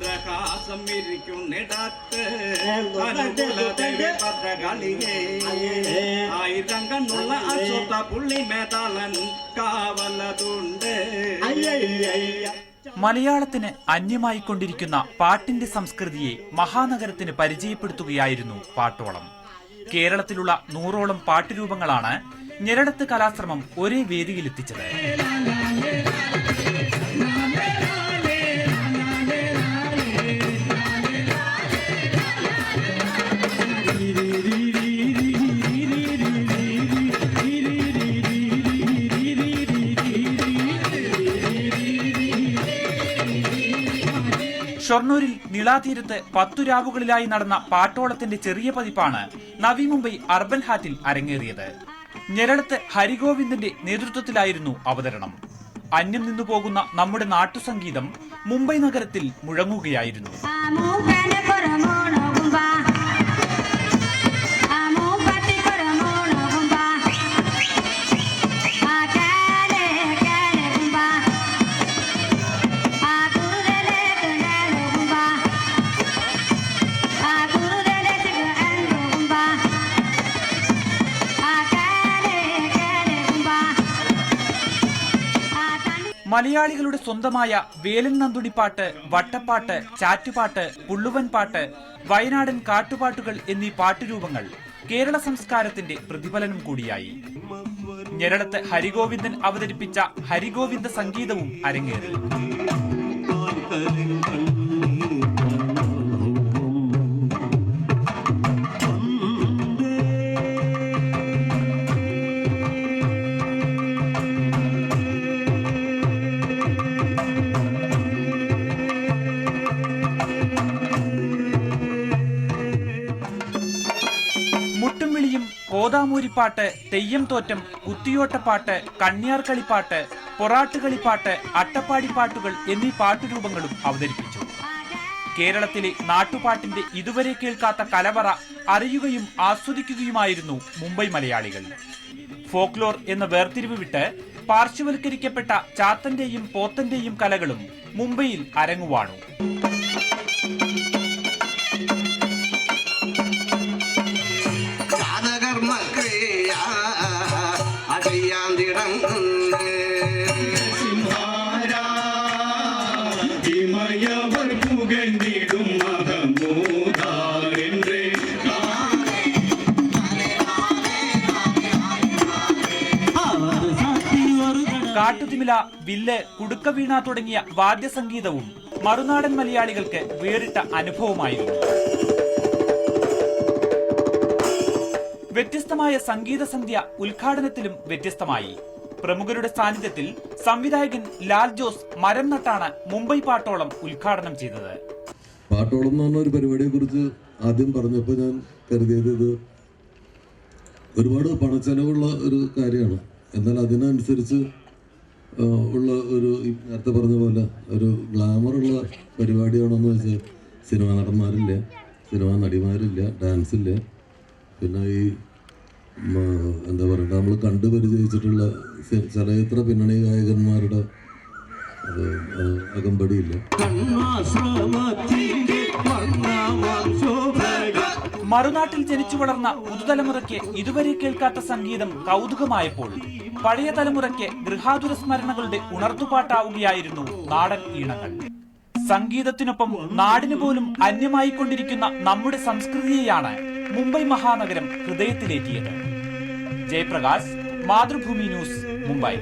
ചന്ദ്രഹാസം ഇരിക്കുന്നിടത്ത് ഭദ്രകളിയേ ആയിരം കണ്ണുള്ള അശ്വത പുള്ളി മേതാളൻ കാവലതുണ്ട്. മലയാളത്തിന് അന്യമായിക്കൊണ്ടിരിക്കുന്ന പാട്ടിന്റെ സംസ്കൃതിയെ മഹാനഗരത്തിന് പരിചയപ്പെടുത്തുകയായിരുന്നു പാട്ടോളം. കേരളത്തിലുള്ള നൂറോളം പാട്ടുരൂപങ്ങളാണ് ഞെരടത്ത് കലാശ്രമം ഒരേ വേദിയിലെത്തിച്ചത്. ഷൊർണൂരിൽ നിളാതീരത്ത് പത്തു രാവുകളിലായി നടന്ന പാട്ടോളത്തിന്റെ ചെറിയ പതിപ്പാണ് നവി മുംബൈ അർബൻ ഹാറ്റിൽ അരങ്ങേറിയത്. ഞെരടത്ത് ഹരിഗോവിന്ദന്റെ നേതൃത്വത്തിലായിരുന്നു അവതരണം. അന്യം നിന്നു പോകുന്ന നമ്മുടെ നാട്ടുസംഗീതം മുംബൈ നഗരത്തിൽ മുഴങ്ങുകയായിരുന്നു. മലയാളികളുടെ സ്വന്തമായ വേലൻ നന്തുണിപ്പാട്ട് വട്ടപ്പാട്ട് ചാറ്റുപാട്ട് പുള്ളുവൻ പാട്ട് വയനാടൻ കാട്ടുപാട്ടുകൾ എന്നീ പാട്ടുരൂപങ്ങൾ കേരള സംസ്കാരത്തിന്റെ പ്രതിഫലനം കൂടിയായി. ഞെരളത്ത് ഹരിഗോവിന്ദൻ അവതരിപ്പിച്ച ഹരിഗോവിന്ദ സംഗീതവും അരങ്ങേറി. മുട്ടും വിളിയും കോതാമൂരിപ്പാട്ട് തെയ്യം തോറ്റം കുത്തിയോട്ടപ്പാട്ട് കണ്ണിയാർക്കളിപ്പാട്ട് പൊറാട്ടുകളിപ്പാട്ട് അട്ടപ്പാടിപ്പാട്ടുകൾ എന്നീ പാട്ടുരൂപങ്ങളും അവതരിപ്പിച്ചു. കേരളത്തിലെ നാട്ടുപാട്ടിന്റെ ഇതുവരെ കേൾക്കാത്ത കലവറ അറിയുകയും ആസ്വദിക്കുകയുമായിരുന്നു മുംബൈ മലയാളികൾ. ഫോക്ലോർ എന്ന വേർതിരിവ് വിട്ട് പാർശ്വവൽക്കരിക്കപ്പെട്ട ചാത്തന്റെയും പോത്തന്റെയും കലകളും മുംബൈയിൽ അരങ്ങുവാണു. കാട്ടുതിമില വില്ല് കുടുക്കവീണ തുടങ്ങിയ വാദ്യസംഗീതവും മറുനാടൻ മലയാളികൾക്ക് വേറിട്ട അനുഭവമായിരുന്നു. വ്യത്യസ്തമായ സംഗീത സന്ധ്യ ഉദ്ഘാടനത്തിലും വ്യത്യസ്തമായി. പ്രമുഖരുടെ സാന്നിധ്യത്തിൽ സംവിധായകൻ ലാൽ ജോസ് മരം നട്ടാണ് മുംബൈ പാട്ടോളം ഉദ്ഘാടനം ചെയ്തത്. പാട്ടോളം എന്ന് പറഞ്ഞ ഒരു പരിപാടിയെ കുറിച്ച് ആദ്യം പറഞ്ഞപ്പോൾ ഞാൻ കരുതിയത് ഇത് ഒരുപാട് പണച്ചെലവുള്ള ഒരു കാര്യമാണ്. എന്നാൽ അതിനനുസരിച്ച് ഉള്ള ഒരു നേരത്തെ പറഞ്ഞ പോലെ ഒരു ഗ്ലാമറുള്ള പരിപാടിയാണോന്ന് വെച്ചാൽ സിനിമാ നടന്മാരില്ല സിനിമാ നടിമാരില്ല ഡാൻസ് ഇല്ല. പിന്നെ ഈ എന്താ പറയുക നമ്മൾ കണ്ടു പരിചയിച്ചിട്ടുള്ള ചലച്ചിത്ര പിന്നണി ഗായകന്മാരുടെ അകമ്പടിയില്ല. മറുനാട്ടിൽ ജനിച്ചു വളർന്ന പുതുതലമുറയ്ക്ക് ഇതുവരെ കേൾക്കാത്ത സംഗീതം കൗതുകമായപ്പോൾ പഴയ തലമുറയ്ക്ക് ഗൃഹാതുര സ്മരണകളുടെ ഉണർത്തുപാട്ടാവുകയായിരുന്നു നാടൻ ഈണങ്ങൾ. സംഗീതത്തിനൊപ്പം നാടിനു പോലും അന്യമായിക്കൊണ്ടിരിക്കുന്ന നമ്മുടെ സംസ്കൃതിയെയാണ് മുംബൈ മഹാനഗരം ഹൃദയത്തിലേറ്റിയത്. ജയപ്രകാശ് മാതൃഭൂമി ന്യൂസ് മുംബൈ.